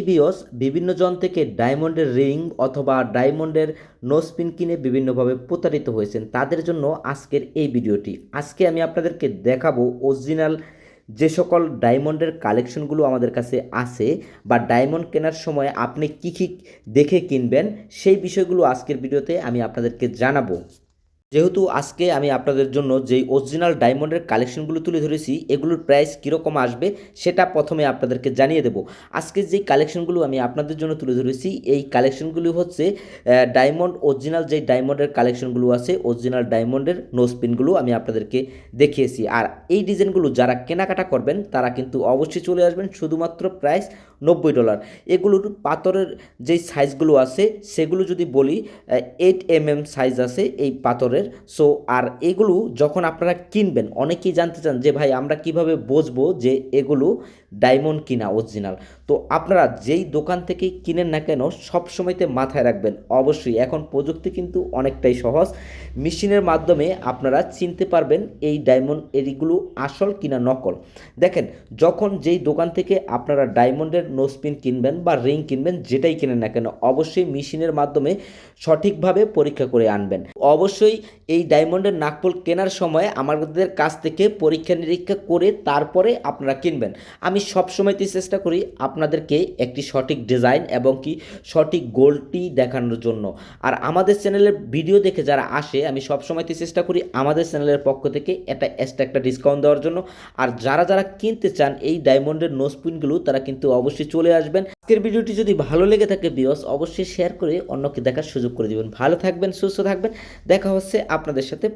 ইবিওস বিভিন্ন জন থেকে ডায়মন্ডের রিং অথবা ডায়মন্ডের নোসপিন কিনে বিভিন্নভাবে প্রতারিত হয়েছেন। তাদের জন্য আজকের এই ভিডিওটি। আজকে আমি আপনাদেরকে দেখাবো অরিজিনাল যে সকল ডায়মন্ডের কালেকশনগুলো আমাদের কাছে আছে বা ডায়মন্ড কেনার সময় আপনি কী কী দেখে কিনবেন, সেই বিষয়গুলো আজকের ভিডিওতে আমি আপনাদেরকে জানাব। যেহেতু আজকে আমি আপনাদের জন্য যেই অরিজিনাল ডায়মন্ডের কালেকশনগুলো তুলে ধরেছি, এগুলোর প্রাইস কীরকম আসবে সেটা প্রথমে আপনাদেরকে জানিয়ে দেবো। আজকে যেই কালেকশনগুলো আমি আপনাদের জন্য তুলে ধরেছি, এই কালেকশনগুলো হচ্ছে ডায়মন্ড অরিজিনাল যেই ডায়মন্ডের কালেকশনগুলো আছে অরিজিনাল ডায়মন্ডের নোসপিনগুলো আমি আপনাদেরকে দেখিয়েছি। আর এই ডিজাইনগুলো যারা কেনাকাটা করবেন, তারা কিন্তু অবশ্যই চলে আসবেন, শুধুমাত্র প্রাইস নব্বই ডলার। এগুলোর পাথরের যেই সাইজগুলো আছে, সেগুলো যদি বলি এইট এম এম সাইজ আছে এই পাথরের। সো আর এগুলো যখন আপনারা কিনবেন, অনেকেই জানতে চান যে ভাই আমরা কীভাবে বুঝব যে এগুলো ডায়মন্ড কিনা অরিজিনাল তো আপনারা যেই দোকান থেকেই কিনেন না কেন সব সময়তে মাথায় রাখবেন। অবশ্যই এখন প্রযুক্তি কিন্তু অনেকটাই সহজ। মেশিনের মাধ্যমে আপনারা চিনতে পারবেন এই ডায়মন্ড এরিগুলো আসল কিনা নকল। দেখেন, যখন যেই দোকান থেকে আপনারা ডায়মন্ডের নোসপিন কিনবেন বা রিং কিনবেন, যেটাই কিনেন না কেন, অবশ্যই মেশিনের মাধ্যমে সঠিকভাবে পরীক্ষা করে আনবেন। অবশ্যই এই ডায়মন্ডের নাকফুল কেনার সময় আমাদের কাছ থেকে পরীক্ষা নিরীক্ষা করে তারপরে আপনারা কিনবেন। আমি সবসময়তেই চেষ্টা করি আপনাদেরকে একটি সঠিক ডিজাইন এবং কি সঠিক গোলটি দেখানোর জন্য। আর আমাদের চ্যানেলের ভিডিও দেখে যারা আসে, আমি সবসময়তেই চেষ্টা করি আমাদের চ্যানেলের পক্ষ থেকে এটা এক্সট্রা একটা ডিসকাউন্ট দেওয়ার জন্য। আর যারা যারা কিনতে চান এই ডায়মন্ডের নোসপিনগুলো তারা কিন্তু অবশ্যই চলে আসবেন। আজকের ভিডিওটি যদি ভালো লেগে থাকে বিয়স অবশ্যই শেয়ার করে অন্যকে দেখার সুযোগ করে দিবেন। ভালো থাকবেন, সুস্থ থাকবেন। দেখা হচ্ছে আপনাদের সাথে